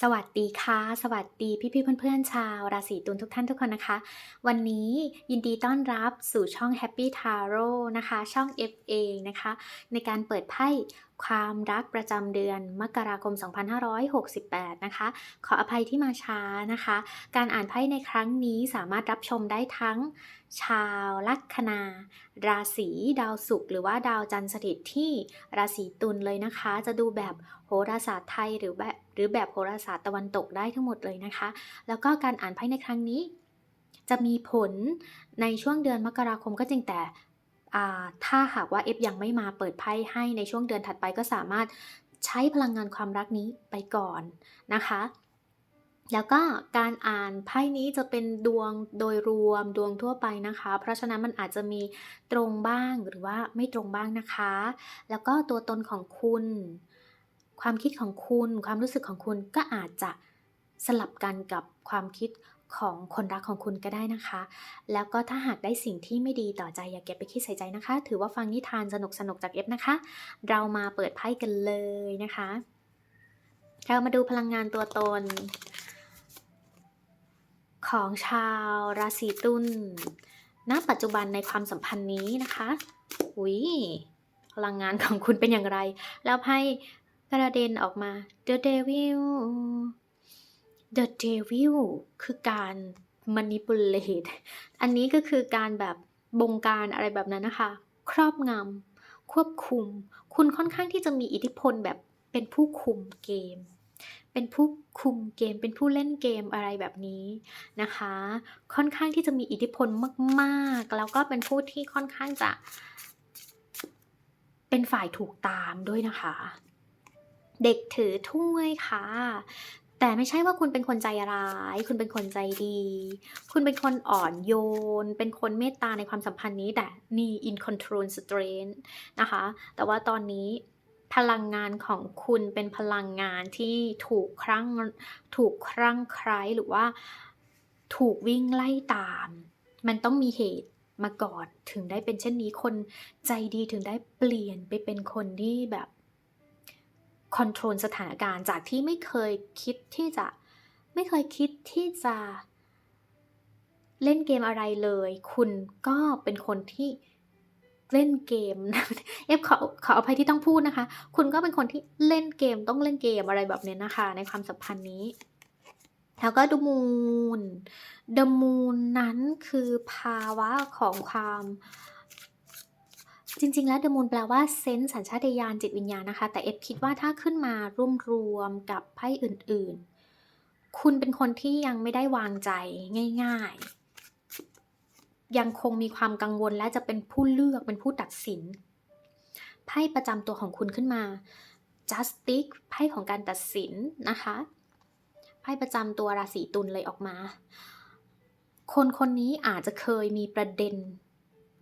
สวัสดีค่ะ สวัสดีพี่ๆเพื่อนๆชาวราศีตุลทุกท่านทุกคนนะคะ วันนี้ยินดีต้อนรับสู่ช่อง Happy Tarot นะคะ ช่อง FA นะคะ ในการเปิดไพ่ ความรักประจำเดือนมกราคม 2568 นะคะ ขออภัยที่มาช้านะคะ การอ่านไพ่ในครั้งนี้สามารถรับชมได้ทั้งชาวลัคนา ราศีดาวศุกร์หรือว่าดาวจันทร์สถิตที่ราศีตุลเลยนะคะ จะดูแบบโหราศาสตร์ไทยหรือแบบหรือแบบโหราศาสตร์ตะวันตกได้ทั้งหมดเลยนะคะ แล้วก็การอ่านไพ่ในครั้งนี้ จะมีผลในช่วงเดือนมกราคมก็จริงแต่ ถ้าหากว่า F ยังไม่มาเปิดไพ่ให้ในช่วงเดือนถัดไปก็สามารถใช้พลังงานความรักนี้ไปก่อนนะคะ แล้วก็การอ่านไพ่นี้จะเป็นดวงโดยรวมดวงทั่วไปนะคะ เพราะฉะนั้นมันอาจจะมีตรงบ้างหรือว่าไม่ตรงบ้างนะคะ แล้วก็ตัวตนของคุณ ความคิดของคุณ ความรู้สึกของคุณก็อาจจะสลับกันกับความคิด ของคนรักของคุณก็ได้นะคะ แล้วก็ถ้าหากได้สิ่งที่ไม่ดีต่อใจอย่าเก็บไปคิดใส่ใจนะคะ ถือว่าฟังนิทานสนุกๆจากเอฟนะคะ เรามาเปิดไพ่กันเลยนะคะ เรามาดูพลังงานตัวตน ของชาวราศีตุลณปัจจุบันในความสัมพันธ์นี้นะคะอุ้ยพลังงานของคุณเป็นอย่างไร แล้วไพ่กระเด็นออกมา The Devil The Devil คือการ manipulate อันนี้ก็คือการแบบบงการอะไรแบบนั้นนะคะ ครอบงำควบคุม คุณค่อนข้างที่จะมีอิทธิพลแบบเป็นผู้คุมเกม เป็นผู้คุมเกม เป็นผู้เล่นเกมอะไรแบบนี้นะคะ ค่อนข้างที่จะมีอิทธิพลมากๆ แล้วก็เป็นผู้ที่ค่อนข้างจะ เป็นฝ่ายถูกตามด้วยนะคะเด็กถือถ้วยค่ะ แต่ไม่ใช่ว่าคุณเป็นคนใจร้าย คุณเป็นคนใจดี คุณเป็นคนอ่อนโยน เป็นคนเมตตาในความสัมพันธ์นี้แต่นี่ in control strength นะคะ แต่ว่าตอนนี้พลังงานของคุณเป็นพลังงานที่ถูกครั้งถูกครั่งไคล้หรือว่าถูกวิ่งไล่ตาม มันต้องมีเหตุมาก่อนถึงได้เป็นเช่นนี้คนใจดีถึงได้เปลี่ยนไปเป็นคนที่แบบ คอนโทรลสถานการณ์จากที่ไม่เคยคิดที่จะไม่เคยคิดที่จะเล่นเกมอะไรเลย คุณก็เป็นคนที่เล่นเกมเอฟขอขออภัยที่ต้องพูดนะคะ คุณก็เป็นคนที่เล่นเกมต้องเล่นเกมอะไรแบบนี้นะคะ ในความสัมพันธ์นี้ แล้วก็ดูมูนเดมูนนั้นคือภาวะของความ จริง ๆ แล้วเดมูนแปลว่าเซนส์สัญชาตญาณจิตวิญญาณนะคะ แต่เอฟคิดว่าถ้าขึ้นมาร่วมรวมกับไพ่อื่น ๆ คุณเป็นคนที่ยังไม่ได้วางใจง่าย ๆ ยังคงมีความกังวลและจะเป็นผู้เลือกเป็นผู้ตัดสินไพ่ประจำตัวของคุณขึ้นมา justice ไพ่ของการตัดสินนะคะไพ่ประจำตัวราศีตุลเลยออกมา คนคนนี้อาจจะเคยมีประเด็น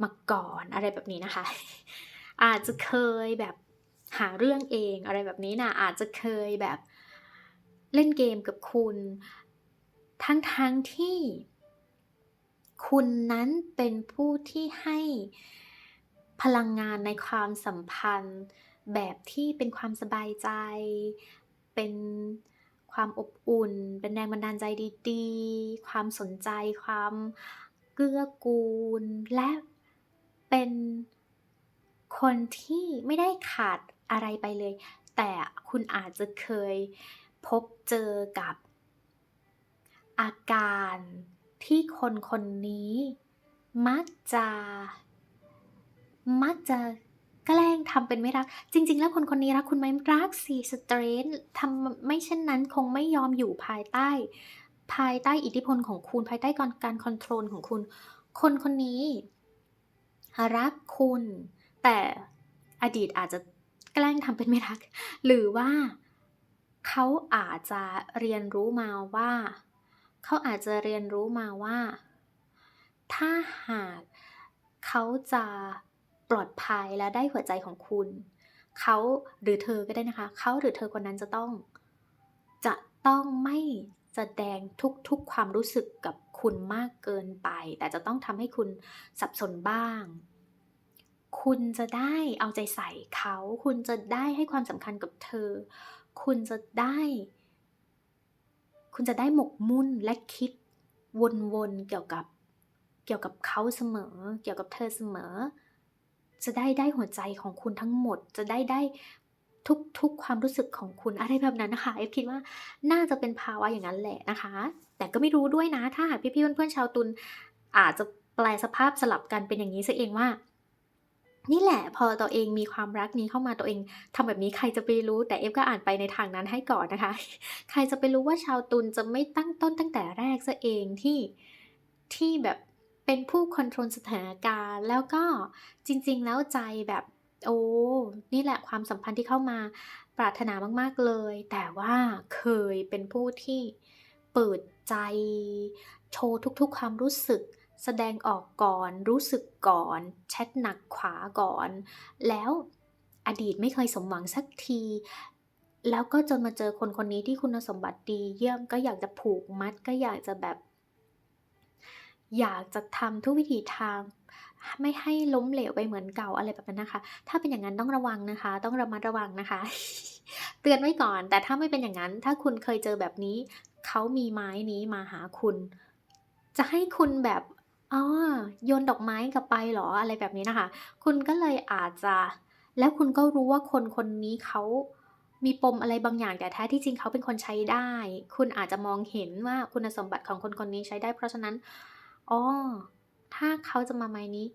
มาก่อนอะไรแบบนี้นะคะ อาจจะเคยแบบหาเรื่องเองอะไรแบบนี้นะอาจจะเคยแบบเล่นเกมกับคุณ ทั้งทั้งที่ คุณนั้นเป็นผู้ที่ให้พลังงานในความสัมพันธ์ แบบที่เป็นความสบายใจ เป็นความอบอุ่น เป็นแรงบันดาลใจดีๆ ความสนใจ ความเกื้อกูล และ เป็นคนที่ไม่ได้ขาดอะไรไปเลย แต่คุณอาจจะเคยพบเจอกับ อาการที่คนคนนี้ มักจะ มักจะแกล้งทำเป็นไม่รัก จริง ๆ แล้วคนคนนี้รักคุณไหมรักสิสเตรนทำไม่เช่นนั้นคงไม่ยอมอยู่ภายใต้ ภายใต้อิทธิพลของคุณภายใต้การการคอนโทรลของคุณ คนคนนี้ รักคุณ แต่อดีตอาจจะแกล้งทำเป็นไม่รัก หรือว่าเขาอาจจะเรียนรู้มาว่า เขาอาจจะเรียนรู้มาว่า ถ้าหากเขาจะปลอดภัยและได้หัวใจของคุณ เขาหรือเธอก็ได้นะคะ เขาหรือเธอคนนั้นจะต้อง จะต้องไม่แสดงทุกๆความรู้สึกกับคุณมากเกินไป แต่จะต้องทำให้คุณสับสนบ้าง คุณจะได้เอาใจใส่เขา คุณจะได้ให้ความสำคัญกับเธอ คุณจะได้ คุณจะได้หมกมุ่นและคิดวนๆเกี่ยวกับเกี่ยวกับเขาเสมอ เกี่ยวกับเธอเสมอ จะได้ได้หัวใจของคุณทั้งหมด จะได้ได้ทุกทุกความรู้สึกของคุณอะไรแบบนั้นนะคะเอฟคิดว่าน่าจะเป็นภาวะอย่างนั้นแหละนะคะ แต่ก็ไม่รู้ด้วยนะ ถ้าหากพี่ๆเพื่อนๆชาวตุลอาจจะแปลสภาพสลับกันเป็นอย่างนี้ซะเองว่า นี่แหละพอตัวเองมีความรักนี้เข้ามาตัวเองทำแบบนี้ใครจะไปรู้ แต่เอฟก็อ่านไปในทางนั้นให้ก่อนนะคะ ใครจะไปรู้ว่าชาวตุลจะไม่ตั้งต้นตั้งแต่แรกซะเองที่ที่แบบเป็นผู้คอนโทรลสถานการณ์ แล้วก็จริง ๆ แล้วใจแบบโอ้นี่แหละความสัมพันธ์ที่เข้ามาปรารถนามากๆเลย แต่ว่าเคยเป็นผู้ที่เปิดใจโชว์ทุกๆความรู้สึก แสดงออกก่อน รู้สึกก่อนแชทหนักขวาก่อน แล้วอดีตไม่เคยสมหวังสักที แล้วก็จนมาเจอคนคนนี้ที่คุณสมบัติดี เยี่ยมก็อยากจะผูกมัดก็อยากจะแบบ อยากจะทำทุกวิถีทาง ไม่ให้ล้มเหลวไปเหมือนเก่าอะไรแบบนั้นนะคะ ถ้าเป็นอย่างนั้นต้องระวังนะคะ ต้องระมัดระวังนะคะ เตือนไว้ก่อน แต่ถ้าไม่เป็นอย่างนั้น ถ้าคุณเคยเจอแบบนี้เขามีไม้นี้มาหาคุณ จะให้คุณแบบ อ๋อ โยนดอกไม้กลับไปเหรอ อะไรแบบนี้นะคะคุณก็เลยอาจจะ แล้วคุณก็รู้ว่าคนคนนี้เขามีปมอะไรบางอย่าง แต่แท้ที่จริงเขาเป็นคนใช้ได้ คุณอาจจะมองเห็นว่าคุณสมบัติของคนคนนี้ใช้ได้ เพราะฉะนั้น อ๋อ ถ้าเขาจะมาไม้นี้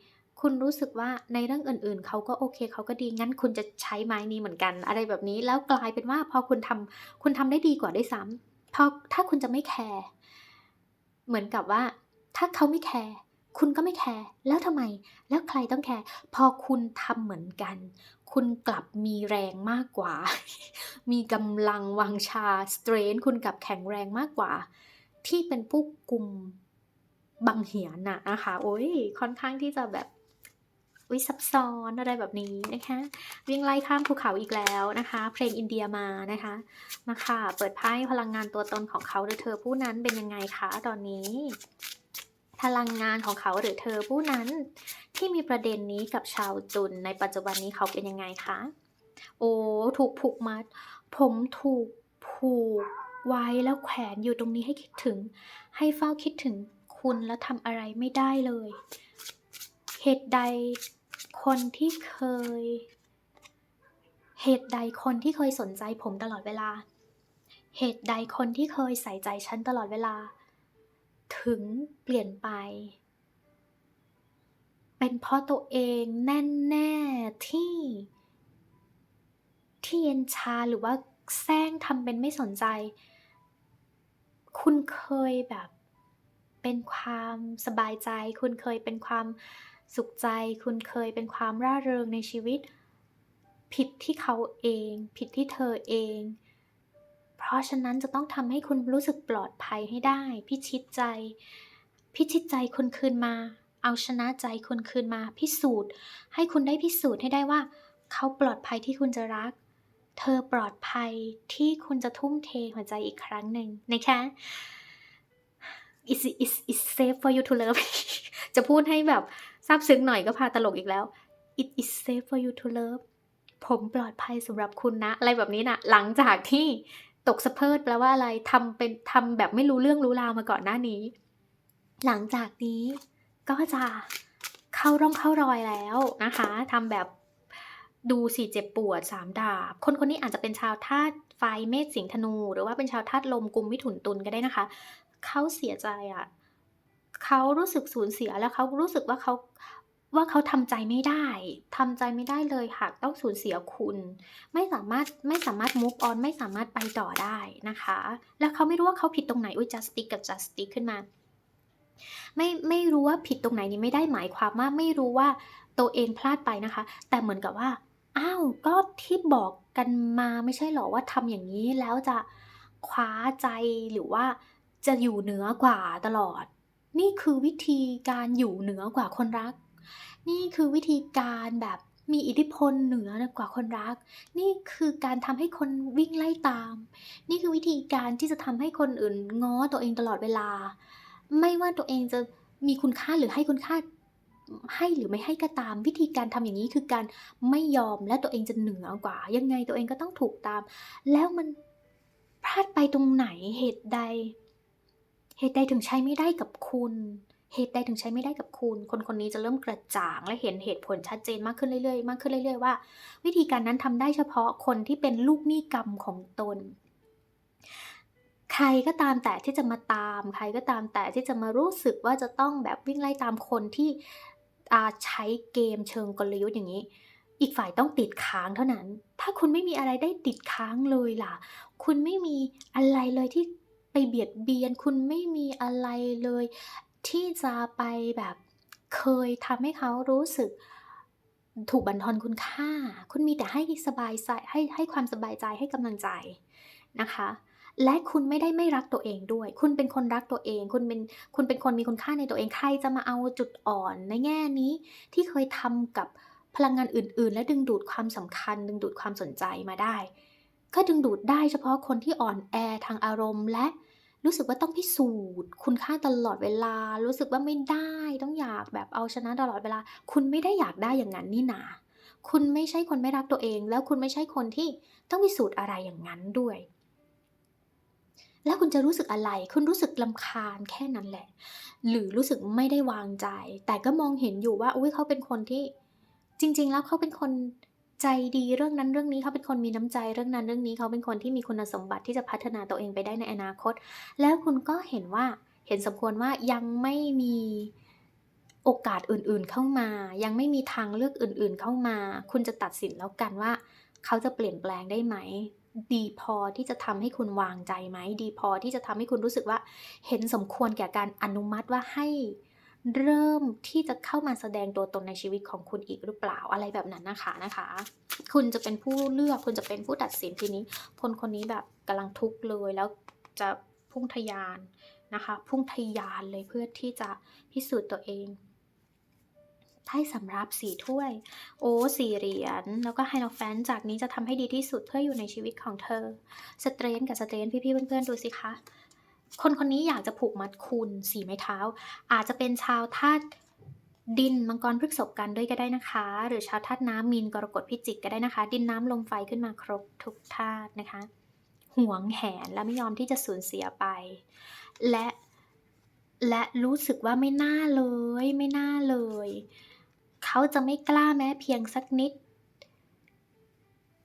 คุณรู้สึกว่าในเรื่องอื่น ๆ เขาก็โอเค เขาก็ดี งั้นคุณจะใช้ไม้นี้เหมือนกัน อะไรแบบนี้ แล้วกลายเป็นว่าพอคุณทำ คุณทำได้ดีกว่าด้วยซ้ำ พอ ถ้าคุณจะไม่แคร์ เหมือนกับว่า ถ้าเขาไม่แคร์ คุณก็ไม่แคร์แล้วทำไม แล้วใครต้องแคร์พอคุณทำเหมือนกัน คุณกลับมีแรงมากกว่า มีกำลังวังชาสเตรนคุณกลับแข็งแรงมากกว่า ที่เป็นผู้กลุ่มบังเหียนน่ะนะคะโอ้ยค่อนข้างที่จะแบบวิซับซ้อนอะไรแบบนี้นะคะ วิ่งไล่ข้ามภูเขาอีกแล้วนะคะ เพลงอินเดียมานะคะมาค่ะ เปิดไพ่พลังงานตัวตนของเขาหรือเธอผู้นั้นเป็นยังไงคะตอนนี้ ลังงานของเขาหรือเธอผู้นั้นที่มีประเด็นนี้กับชาวตุลในปัจจุบันนี้เขาเป็นยังไงคะ โอ้ถูกผูกมัด ผมถูกผูกไว้แล้วแขวนอยู่ตรงนี้ให้คิดถึง ให้เฝ้าคิดถึงคุณแล้วทำอะไรไม่ได้เลย เหตุใดคนที่เคย เหตุใดคนที่เคยสนใจผมตลอดเวลา เหตุใดคนที่เคยใส่ใจฉันตลอดเวลา ถึงเปลี่ยนไป เป็นเพราะตัวเองแน่แน่ๆที่ ที่เย็นชาหรือว่าแซงทำเป็นไม่สนใจ คุณเคยแบบ เป็นความสบายใจ คุณเคยเป็นความสุขใจ คุณเคยเป็นความร่าเริงในชีวิต ผิดที่เขาเอง ผิดที่เธอเอง เพราะฉะนั้นจะต้องทำให้คุณรู้สึกปลอดภัยให้ได้ พิชิตใจ พิชิตใจคุณคืนมา เอาชนะใจคุณคืนมา พิสูจน์ ให้คุณได้พิสูจน์ให้ได้ว่า เขาปลอดภัยที่คุณจะรัก เธอปลอดภัยที่คุณจะทุ่มเทหัวใจอีกครั้งหนึ่งนะคะ is is is safe for you to love จะพูดให้แบบซาบซึ้งหน่อยก็พาตลกอีกแล้ว it is safe for you to love ผมปลอดภัยสำหรับคุณนะ อะไรแบบนี้นะหลังจากที่ ตกสะเพิดแปลว่าอะไรทำเป็นทำแบบไม่รู้เรื่องรู้ราวมาก่อนหน้านี้ หลังจากนี้ก็จะเข้าร่องเข้ารอยแล้วนะคะทำแบบดูสิเจ็บปวดสามดาบ คนคนนี้อาจจะเป็นชาวธาตุไฟเมษสิงห์ธนู หรือว่าเป็นชาวธาตุลมกุมมิถุนตุลก็ได้นะคะ เขาเสียใจอะ่ะเขารู้สึกสูญเสียแล้วเขารู้สึกว่าเขา ว่าเขาทำใจไม่ได้ทำใจไม่ได้เลยหากต้องสูญเสียคุณ ไม่สามารถไม่สามารถ move on ไม่สามารถไปต่อได้นะคะ แล้วเขาไม่รู้ว่าเขาผิดตรงไหนอุ้ย justice กับ justice ขึ้นมา ไม่ไม่รู้ว่าผิดตรงไหนนี่ไม่ได้หมายความว่าไม่รู้ว่าตัวเองพลาดไปนะคะ แต่เหมือนกับว่าอ้าวก็ที่บอกกันมาไม่ใช่หรอว่าทำอย่างนี้แล้วจะคว้าใจหรือว่าจะอยู่เหนือกว่าตลอด นี่คือวิธีการอยู่เหนือกว่าคนรัก นี่คือวิธีการแบบมีอิทธิพลเหนือกว่าคนรัก นี่คือการทำให้คนวิ่งไล่ตาม นี่คือวิธีการที่จะทำให้คนอื่นง้อตัวเองตลอดเวลา ไม่ว่าตัวเองจะมีคุณค่าหรือให้คุณค่าให้หรือไม่ให้ก็ตามวิธีการทำอย่างนี้คือการไม่ยอมและตัวเองจะเหนือกว่า ยังไงตัวเองก็ต้องถูกตาม แล้วมันพลาดไปตรงไหนเหตุใด เหตุใดถึงใช้ไม่ได้กับคุณ เหตุใดถึงใช้ไม่ได้กับคุณ คนคนนี้จะเริ่มกระจ่างและเห็นเหตุผลชัดเจนมากขึ้นเรื่อยๆ มากขึ้นเรื่อยๆ ว่า วิธีการนั้นทำได้เฉพาะคนที่เป็นลูกหนี้กรรมของตน ใครก็ตามแต่ที่จะมาตาม ใครก็ตามแต่ที่จะมารู้สึกว่าจะต้องแบบวิ่งไล่ตามคนที่ใช้เกมเชิงกลยุทธ์อย่างนี้ อีกฝ่ายต้องติดค้างเท่านั้น ถ้าคุณไม่มีอะไรได้ติดค้างเลยล่ะ คุณไม่มีอะไรเลยที่ไปเบียดเบียน คุณไม่มีอะไรเลย ที่จะไปแบบเคยทำให้เขารู้สึกถูกบั่นทอนคุณค่า คุณมีแต่ให้สบายใจให้ให้ความสบายใจให้กำลังใจนะคะ และคุณไม่ได้ไม่รักตัวเองด้วย คุณเป็นคนรักตัวเอง คุณเป็นคุณเป็นคนมีคุณค่าในตัวเอง ใครจะมาเอาจุดอ่อนในแง่นี้ที่เคยทำกับพลังงานอื่น ๆ และดึงดูดความสำคัญ ดึงดูดความสนใจมาได้ ก็ดึงดูดได้เฉพาะคนที่อ่อนแอทางอารมณ์และ รู้สึกว่าต้องพิสูจน์ คุณค่าตลอดเวลา รู้สึกว่าไม่ได้ต้องอยากแบบเอาชนะตลอดเวลา คุณไม่ได้อยากได้อย่างนั้นนี่นา คุณไม่ใช่คนไม่รักตัวเอง แล้วคุณไม่ใช่คนที่ต้องพิสูจน์อะไรอย่างนั้นด้วย แล้วคุณจะรู้สึกอะไร คุณรู้สึกลำคาญแค่นั้นแหละ หรือรู้สึกไม่ได้วางใจ แต่ก็มองเห็นอยู่ว่าอุ้ยเขาเป็นคนที่ จริง ๆ แล้วเขาเป็นคน ใจดีเรื่องนั้นเรื่องนี้เขาเป็นคนมีน้ำใจเรื่องนั้นเรื่องนี้เขาเป็นคนที่มีคุณสมบัติที่จะพัฒนาตัวเองไปได้ในอนาคต แล้วคุณก็เห็นว่าเห็นสมควรว่ายังไม่มีโอกาสอื่นๆเข้ามา ยังไม่มีทางเลือกอื่นๆเข้ามา คุณจะตัดสินแล้วกันว่า เขาจะเปลี่ยนแปลงได้ไหม ดีพอที่จะทำให้คุณวางใจไหม ดีพอที่จะทำให้คุณรู้สึกว่า เห็นสมควรแก่การอนุมัติว่าให้ เริ่มที่จะเข้ามาแสดงตัวตนในชีวิตของคุณอีกหรือเปล่าอะไรแบบนั้นนะคะนะคะ คุณจะเป็นผู้เลือกคุณจะเป็นผู้ตัดสินทีนี้คนคนนี้แบบกำลังทุกข์เลยแล้วจะพุ่งทะยานนะคะ พุ่งทะยานเลยเพื่อที่จะพิสูจน์ตัวเองไพ่สำรับสี่ถ้วย โอ้สี่เหรียญ แล้วก็ไฮโลแฟนจากนี้จะทำให้ดีที่สุดเพื่ออยู่ในชีวิตของเธอ สเตรนกับสเตรนพี่ๆเพื่อนๆ ดูสิคะ คนคนนี้อยากจะผูกมัดคุณสี่ไม้เท้า อาจจะเป็นชาวธาตุดินมังกรพฤกษบกันด้วยก็ได้นะคะ หรือชาวธาตุน้ำมีนกรกฎพิจิกก็ได้นะคะ ดินน้ำลมไฟขึ้นมาครบทุกธาตุนะคะห่วงแหนและไม่ยอมที่จะสูญเสียไป และและรู้สึกว่าไม่น่าเลย ไม่น่าเลย เขาจะไม่กล้าแม้เพียงสักนิด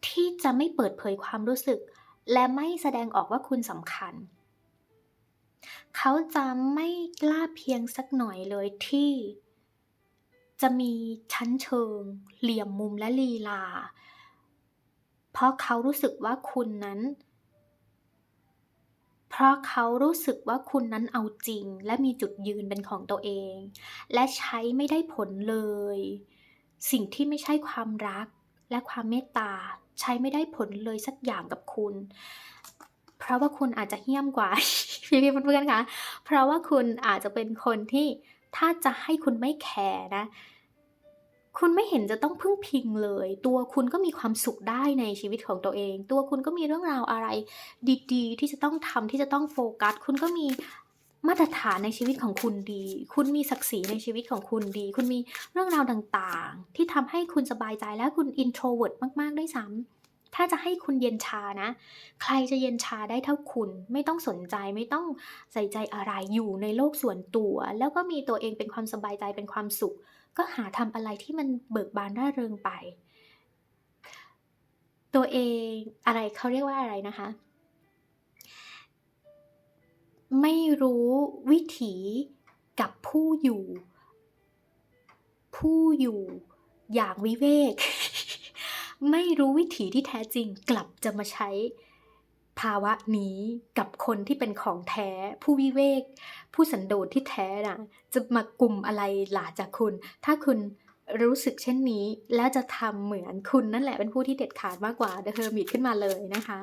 ที่จะไม่เปิดเผยความรู้สึก และไม่แสดงออกว่าคุณสำคัญ เขาจะไม่กล้าเพียงสักหน่อยเลยที่ จะมีชั้นเชิง เหลี่ยมมุมและลีลา เพราะเขารู้สึกว่าคุณนั้น เพราะเขารู้สึกว่าคุณนั้นเอาจริง และมีจุดยืนเป็นของตัวเอง และใช้ไม่ได้ผลเลย สิ่งที่ไม่ใช่ความรักและความเมตตาใช้ไม่ได้ผลเลยสักอย่างกับคุณ เพราะว่าคุณอาจจะเหี้ยมกว่า พี่ๆเพื่อนๆคะเพราะว่าคุณอาจจะเป็นคนที่ถ้าจะให้คุณไม่แคร์นะ คุณไม่เห็นจะต้องพึ่งพิงเลย ตัวคุณก็มีความสุขได้ในชีวิตของตัวเอง ตัวคุณก็มีเรื่องราวอะไร ดีๆ ที่จะต้องทำที่จะต้องโฟกัส คุณก็มีมาตรฐานในชีวิตของคุณดี คุณมีศักดิ์ศรีในชีวิตของคุณดี คุณมีเรื่องราวต่างๆ ที่ทำให้คุณสบายใจและคุณ introvert มากๆด้วยซ้ำ ถ้าจะให้คุณเย็นชานะ ใครจะเย็นชาได้เท่าคุณ ไม่ต้องสนใจไม่ต้องใส่ใจอะไรอยู่ในโลกส่วนตัว แล้วก็มีตัวเองเป็นความสบายใจเป็นความสุข ก็หาทำอะไรที่มันเบิกบานร่าเริงไป ตัวเองอะไรเขาเรียกว่าอะไรนะคะ ไม่รู้วิถีกับผู้อยู่ ผู้อยู่อย่างวิเวก ไม่รู้วิถีที่แท้จริงกลับจะมาใช้ภาวะนี้กับคนที่เป็นของแท้ ผู้วิเวก ผู้สันโดษที่แท้นะจะมากลุ่มอะไรหลาจากคุณ ถ้าคุณรู้สึกเช่นนี้ แล้วจะทำเหมือนคุณนั่นแหละเป็นผู้ที่เด็ดขาดมากกว่า The Hermit ขึ้นมาเลยนะคะ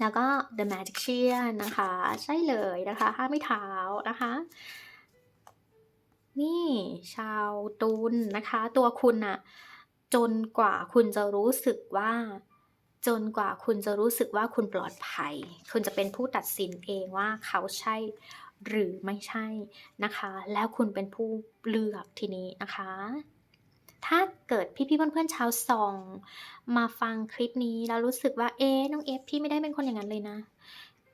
แล้วก็ The Magician นะคะ ใช่เลยนะคะห้าไม่เท้านะคะนี่ชาวตุลนะคะ ตัวคุณอะ จนกว่าคุณจะรู้สึกว่า จนกว่าคุณจะรู้สึกว่าคุณปลอดภัย คุณจะเป็นผู้ตัดสินเองว่าเขาใช่หรือไม่ใช่นะคะ แล้วคุณเป็นผู้เลือกทีนี้นะคะ ถ้าเกิดพี่ๆเพื่อนๆชาวส่องมาฟังคลิปนี้แล้วรู้สึกว่าเอ๊ะน้องเอฟพี่ไม่ได้เป็นคนอย่างนั้นเลยนะ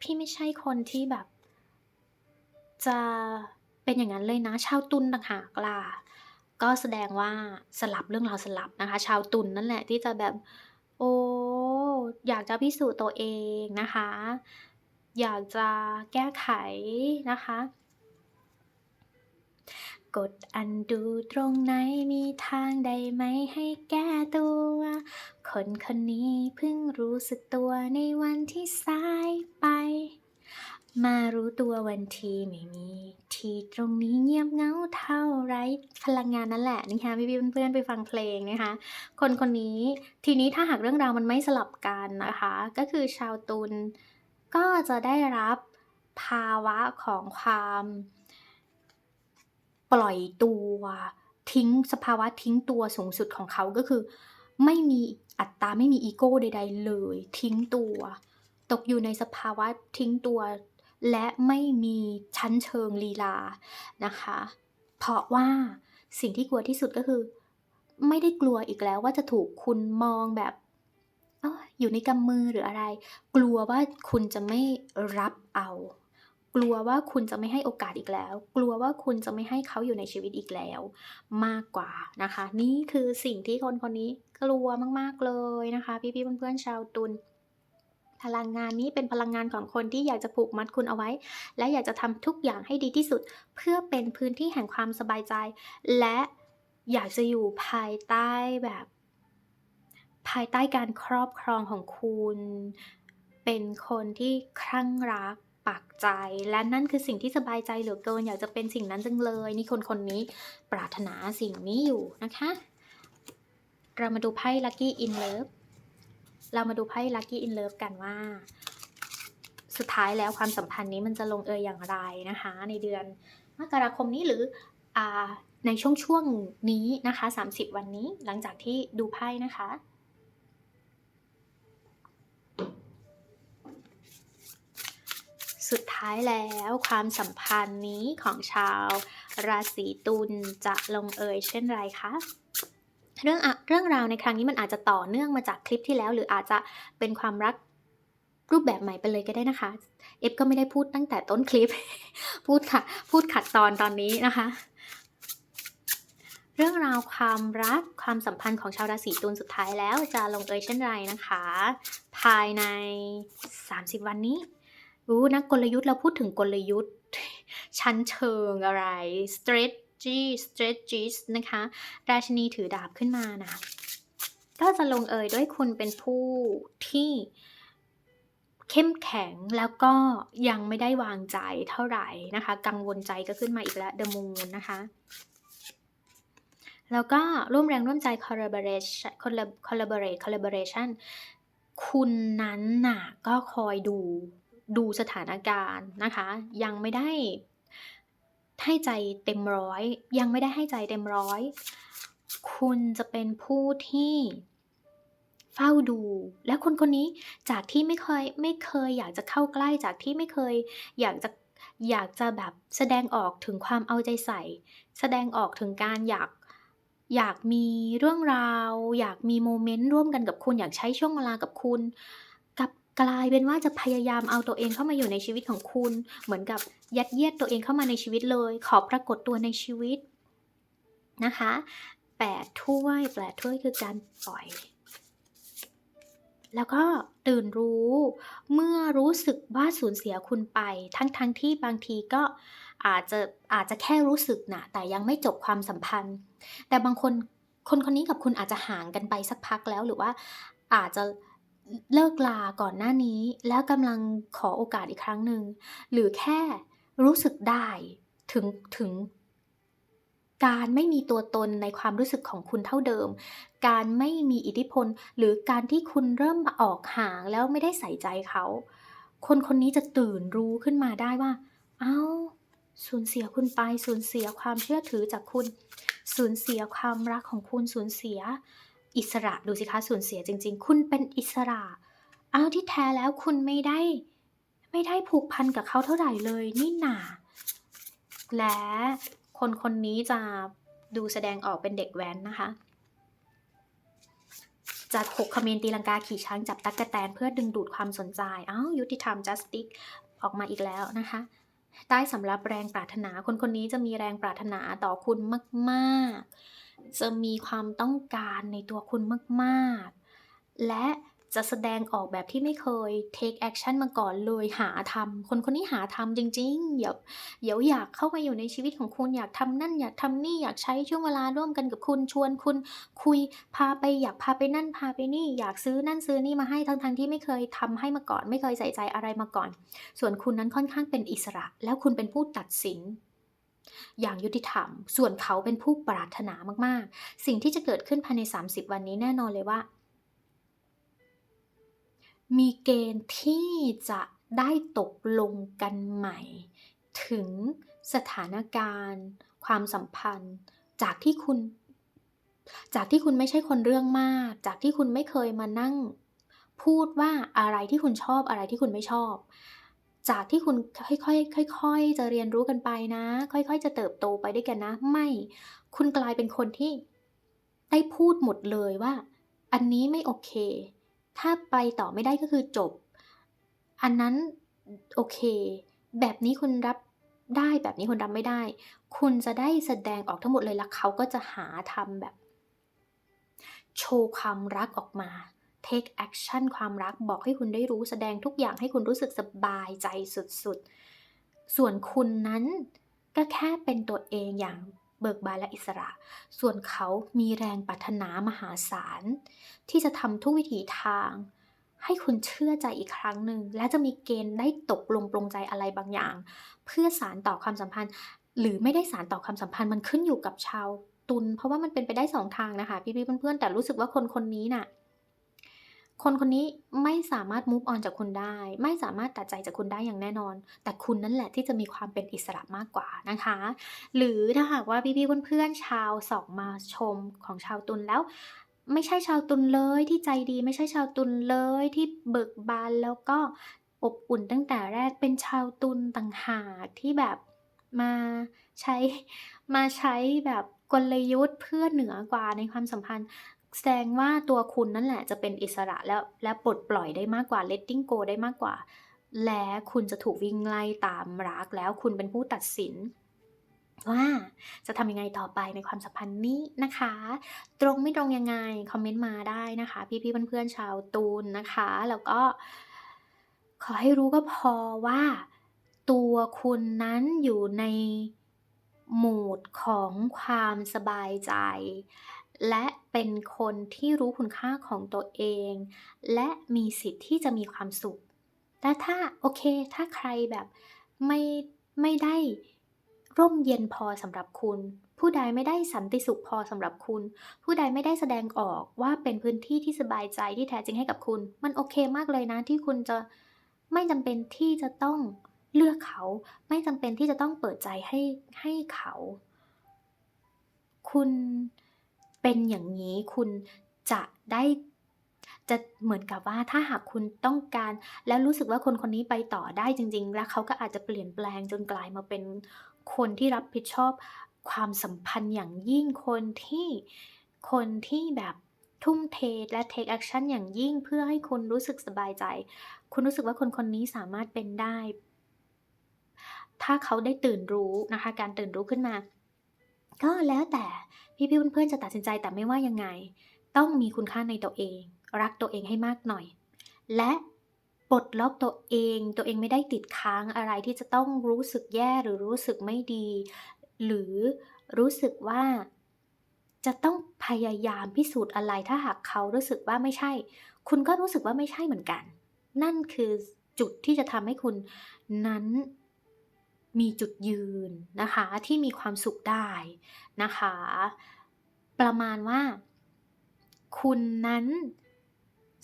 พี่ไม่ใช่คนที่แบบ จะเป็นอย่างนั้นเลยนะ ชาวตุลต่างหากล่ะ ก็แสดงว่าสลับเรื่องราวสลับนะคะ ชาวตุลนั่นแหละที่จะแบบ โอ้อยากจะพิสูจน์ตัวเองนะคะ อยากจะแก้ไขนะคะ กดอันดูตรงไหนมีทางใดไหมให้แก้ตัว คนคนนี้เพิ่งรู้สึกตัวในวันที่สายไป มารู้ตัววันทีไม่มี ทีตรงนี้เงียบเงาเท่าไรพลังงานนั่นแหละนะคะพี่ๆเพื่อนๆไปฟังเพลงนะคะ คนคนนี้ทีนี้ถ้าหากเรื่องราวมันไม่สลับกันนะคะ ก็คือชาวตุลก็จะได้รับภาวะของความปล่อยตัวทิ้งสภาวะทิ้งตัวสูงสุดของเขาก็คือ ไม่มีอัตตาไม่มีอีโก้ใด ๆ เลย ทิ้งตัว ตกอยู่ในสภาวะทิ้งตัว และไม่มีชั้นเชิงลีลานะคะ เพราะว่าสิ่งที่กลัวที่สุดก็คือ ไม่ได้กลัวอีกแล้วว่าจะถูกคุณมองแบบอ้ออยู่ในกำมือหรืออะไร กลัวว่าคุณจะไม่รับเอา กลัวว่าคุณจะไม่ให้โอกาสอีกแล้ว กลัวว่าคุณจะไม่ให้เขาอยู่ในชีวิตอีกแล้ว มากกว่านะคะ นี่คือสิ่งที่คนคนนี้กลัวมากๆเลยนะคะ พี่ๆเพื่อนๆชาวตุล พลังงานนี้เป็นพลังงานของคนที่อยากจะผูกมัดคุณเอาไว้ และอยากจะทำทุกอย่างให้ดีที่สุด เพื่อเป็นพื้นที่แห่งความสบายใจ และอยากจะอยู่ภายใต้แบบ ภายใต้การครอบครองของคุณ เป็นคนที่คลั่งรักปักใจ และนั่นคือสิ่งที่สบายใจเหลือเกิน อยากจะเป็นสิ่งนั้นจังเลย นี่คนคนนี้ปรารถนาสิ่งนี้อยู่นะคะ เรามาดูไพ่ Lucky in Love เรามาดูไพ่ Lucky in Love กันว่า สุดท้ายแล้วความสัมพันธ์นี้มันจะลงเอยอย่างไรนะคะ ในเดือนมกราคมนี้หรืออในช่วงช่วงนี้นะคะ 30 วันนี้หลังจากที่ดูไพ่นะคะสุดท้ายแล้วความสัมพันธ์นี้ของชาว ราศีตุลจะลงเอยเช่นไรคะ เรื่องเรื่องราวในครั้งนี้มันอาจจะต่อเนื่องมาจากคลิปที่แล้ว หรืออาจจะเป็นความรักรูปแบบใหม่ไปเลยก็ได้นะคะ เอฟก็ไม่ได้พูดตั้งแต่ต้นคลิป พูดค่ะ พูดขัดตอนตอนนี้นะคะ เรื่องราวความรักความสัมพันธ์ของชาวราศีตุลสุดท้ายแล้วจะลงเอยเช่นไรนะคะ ภายใน 30 วันนี้รู้นะกลยุทธ์เราพูดถึงกลยุทธ์ ชั้นเชิงอะไร strategy strategies นะคะ ราชินีถือดาบขึ้นมานะ ก็จะลงเอยด้วยคุณเป็นผู้ที่เข้มแข็งแล้วก็ยังไม่ได้วางใจเท่าไหร่นะคะ กังวลใจก็ขึ้นมาอีกแล้ว the moon นะคะ แล้วก็ร่วมแรงร่วมใจ collaboration collaborate collaboration คุณนั้นน่ะก็คอยดูดูสถานการณ์นะคะ ยังไม่ได้ ให้ใจเต็มร้อย ยังไม่ได้ให้ใจเต็มร้อย คุณจะเป็นผู้ที่เฝ้าดู และคนคนนี้จากที่ไม่เคยไม่เคย อยากจะเข้าใกล้จากที่ไม่เคย อยากจะอยากจะแบบแสดงออกถึงความเอาใจใส่ แสดงออกถึงการอยากอยากมีเรื่องราว อยากมีโมเมนต์ร่วมกันกับคุณ อยากใช้ช่วงเวลากับคุณ กลายเป็นว่าจะพยายามเอาตัวเองเข้ามาอยู่ในชีวิตของคุณ เหมือนกับยัดเยียดตัวเองเข้ามาในชีวิตเลย ขอปรากฏตัวในชีวิตนะคะแปดถ้วยแปดถ้วยคือการปล่อย แล้วก็ตื่นรู้เมื่อรู้สึกว่าสูญเสียคุณไป ทั้งๆทที่บางทีก็อาจจะอาจจะแค่รู้สึกนะแต่ยังไม่จบความสัมพันธ์ แต่บางคนคนคนนี้กับคุณอาจจะห่างกันไปสักพักแล้วหรือว่าอาจจะ เลิกลาก่อนหน้านี้ แล้วกำลังขอโอกาสอีกครั้งหนึ่ง หรือแค่รู้สึกได้ถึงถึง การไม่มีตัวตนในความรู้สึกของคุณเท่าเดิม การไม่มีอิทธิพล หรือการที่คุณเริ่มมาออกห่างแล้วไม่ได้ใส่ใจเขา คนคนนี้จะตื่นรู้ขึ้นมาได้ว่า เอา้าสูญเสียคุณไปสูญเสียความเชื่อถือจากคุณ สูญเสียความรักของคุณสูญเสีย อิสระดูสิคะสูญเสียจริง ๆ คุณเป็นอิสระ เอาที่แท้แล้วคุณไม่ได้ ไม่ได้ผูกพันกับเขาเท่าไหร่เลยนี่หนาและคนคนนี้จะดูแสดงออกเป็นเด็กแว้นนะคะจัดหกคเขมนตีลังกาขี่ช้างจับตั๊กแตน เพื่อดึงดูดความสนใจอ้าวยุติธรรม justice ออกมาอีกแล้วนะคะใต้สำรับแรงปรารถนา คนคนนี้จะมีแรงปรารถนาต่อคุณมาก ๆ จะมีความต้องการในตัวคุณมากๆ และจะแสดงออกแบบที่ไม่เคย take action มาก่อนเลยหาทำคนคนนี้หาทำจริงๆ เดี๋ยวเดี๋ยวอยากเข้ามาอยู่ในชีวิตของคุณอยากทำนั่นอยากทำนี่อยากใช้ช่วงเวลาร่วมกันกับคุณชวนคุณคุยพาไปอยากพาไปนั่นพาไปนี่ อยากซื้อนั่นซื้อนี่มาให้ทั้งๆที่ไม่เคยทำให้มาก่อน ไม่เคยใส่ใจอะไรมาก่อน ส่วนคุณนั้นค่อนข้างเป็นอิสระ แล้วคุณเป็นผู้ตัดสิน อย่างยุติธรรม ส่วนเขาเป็นผู้ปรารถนามากๆ สิ่งที่จะเกิดขึ้นภายใน 30 วันนี้แน่นอนเลยว่า มีเกณฑ์ที่จะได้ตกลงกันใหม่ ถึงสถานการณ์ ความสัมพันธ์ จากที่คุณ จากที่คุณไม่ใช่คนเรื่องมาก จากที่คุณไม่เคยมานั่ง พูดว่าอะไรที่คุณชอบอะไรที่คุณไม่ชอบ จากที่คุณค่อยๆค่อยๆจะเรียนรู้กันไปนะ ค่อยๆ จะเติบโตไปด้วยกันนะ ไม่คุณกลายเป็นคนที่ได้พูดหมดเลยว่า อันนี้ไม่โอเค ถ้าไปต่อไม่ได้ก็คือจบ อันนั้นโอเค แบบนี้คุณรับได้แบบนี้คุณรับไม่ได้ คุณจะได้แสดงออกทั้งหมดเลยแล้วเขาก็จะหาทำแบบ โชว์ความรักออกมา take action ความรักบอกให้คุณได้รู้แสดงทุกอย่างให้คุณรู้สึกสบายใจสุดๆ ส่วนคุณนั้นก็แค่เป็นตัวเองอย่างเบิกบานและอิสระ ส่วนเขามีแรงปรารถนามหาศาล ที่จะทำทุกวิถีทาง ให้คุณเชื่อใจอีกครั้งหนึ่ง และจะมีเกณฑ์ได้ตกลงปลงใจอะไรบางอย่าง เพื่อสารต่อความสัมพันธ์ หรือไม่ได้สารต่อความสัมพันธ์มันขึ้นอยู่กับชาวตุลเพราะว่ามันเป็นไปได้สองทางนะคะ พี่ๆเพื่อนๆแต่รู้สึกว่าคนคนนี้น่ะ คนคนนี้ไม่สามารถ move on จากคุณได้ ไม่สามารถตัดใจจากคุณได้อย่างแน่นอน แต่คุณนั่นแหละที่จะมีความเป็นอิสระมากกว่านะคะ หรือถ้าหากว่าพี่ๆเพื่อนๆชาวสองมาชมของชาวตุลแล้วไม่ใช่ชาวตุลเลยที่ใจดี ไม่ใช่ชาวตุลเลยที่เบิกบานแล้วก็อบอุ่นตั้งแต่แรกเป็นชาวตุลต่างหากที่แบบมาใช้มาใช้แบบกลยุทธ์เพื่อเหนือกว่าในความสัมพันธ์ แสดงว่าตัวคุณนั่นแหละจะเป็นอิสระแล้วและปลดปล่อยได้มากกว่า letting go ได้มากกว่า และคุณจะถูกวิ่งไล่ตามรักแล้วคุณเป็นผู้ตัดสิน ว่าจะทำยังไงต่อไปในความสัมพันธ์นี้นะคะ ตรงไม่ตรงยังไง คอมเมนต์มาได้นะคะ พี่ๆเพื่อนๆชาวตูนนะคะ แล้วก็ ขอให้รู้ก็พอว่า ตัวคุณนั้นอยู่ในโหมดของความสบายใจ และเป็นคนที่รู้คุณค่าของตัวเอง และมีสิทธิ์ที่จะมีความสุข แต่ถ้าโอเค ถ้าใครแบบไม่ไม่ได้ร่มเย็นพอสำหรับคุณ ผู้ใดไม่ได้สันติสุขพอสำหรับคุณ ผู้ใดไม่ได้แสดงออกว่าเป็นพื้นที่ที่สบายใจที่แท้จริงให้กับคุณ มันโอเคมากเลยนะที่คุณจะไม่จำเป็นที่จะต้องเลือกเขา ไม่จำเป็นที่จะต้องเปิดใจให้ให้เขา คุณ เป็นอย่างนี้คุณจะได้จะเหมือนกับว่าถ้าหากคุณต้องการ แล้วรู้สึกว่าคนคนนี้ไปต่อได้จริง ๆ แล้วเขาก็อาจจะเปลี่ยนแปลงจนกลายมาเป็นคนที่รับผิดชอบความสัมพันธ์อย่างยิ่งคนที่คนที่แบบทุ่มเทและ take action อย่างยิ่งเพื่อให้คุณรู้สึกสบายใจ คุณรู้สึกว่าคนคนนี้สามารถเป็นได้ ถ้าเขาได้ตื่นรู้นะคะ การตื่นรู้ขึ้นมา ก็แล้วแต่ พี่ๆเพื่อนๆจะตัดสินใจแต่ไม่ว่ายังไง ต้องมีคุณค่าในตัวเอง รักตัวเองให้มากหน่อย และปลดล็อกตัวเอง ตัวเองไม่ได้ติดค้างอะไรที่จะต้องรู้สึกแย่หรือรู้สึกไม่ดี หรือรู้สึกว่าจะต้องพยายามพิสูจน์อะไรถ้าหากเขารู้สึกว่าไม่ใช่ คุณก็รู้สึกว่าไม่ใช่เหมือนกัน นั่นคือจุดที่จะทำให้คุณนั้น มีจุดยืนนะคะที่มีความสุขได้นะคะ ประมาณว่า คุณนั้น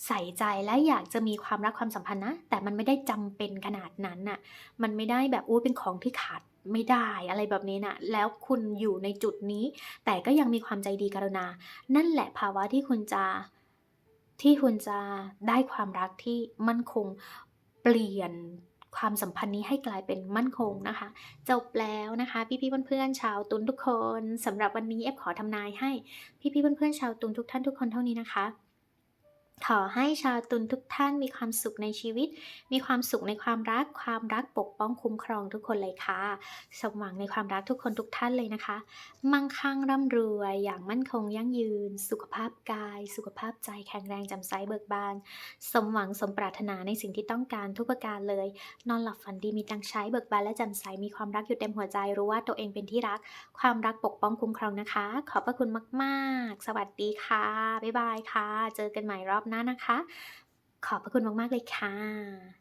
ใส่ใจและอยากจะมีความรักความสัมพันธ์นะ แต่มันไม่ได้จำเป็นขนาดนั้นน่ะ มันไม่ได้แบบอู้เป็นของที่ขาดไม่ได้อะไรแบบนี้นะแล้วคุณอยู่ในจุดนี้ แต่ก็ยังมีความใจดีกรุณา นั่นแหละภาวะที่คุณจะที่คุณจะได้ความรักที่มั่นคงเปลี่ยน ความสัมพันธ์นี้ให้กลายเป็นมั่นคงนะคะ จบแล้วนะคะ พี่ๆเพื่อนๆชาวตุนทุกคนสำหรับวันนี้เอฟขอทำนายให้พี่ๆเพื่อนๆชาวตุนทุกท่านทุกคนเท่านี้นะคะ ขอให้ชาวตุลทุกท่านมีความสุขในชีวิต มีความสุขในความรัก ความรักปกป้องคุ้มครองทุกคนเลยค่ะ สมหวังในความรักทุกคนทุกท่านเลยนะคะ มั่งคั่งร่ำรวย อย่างมั่นคงยั่งยืน สุขภาพกาย สุขภาพใจแข็งแรงจ่มใสเบิกบาน สมหวังสมปรารถนาในสิ่งที่ต้องการทุกประการเลย นอนหลับฝันดีมีตังใช้เบิกบานและจ่มใส มีความรักอยู่เต็มหัวใจ รู้ว่าตัวเองเป็นที่รัก ความรักปกป้องคุ้มครองนะคะ ขอบพระคุณมาก ๆ สวัสดีค่ะ บ๊ายบายค่ะ เจอกันใหม่รอบหน้านะคะ ขอบพระคุณมาก ๆ เลยค่ะ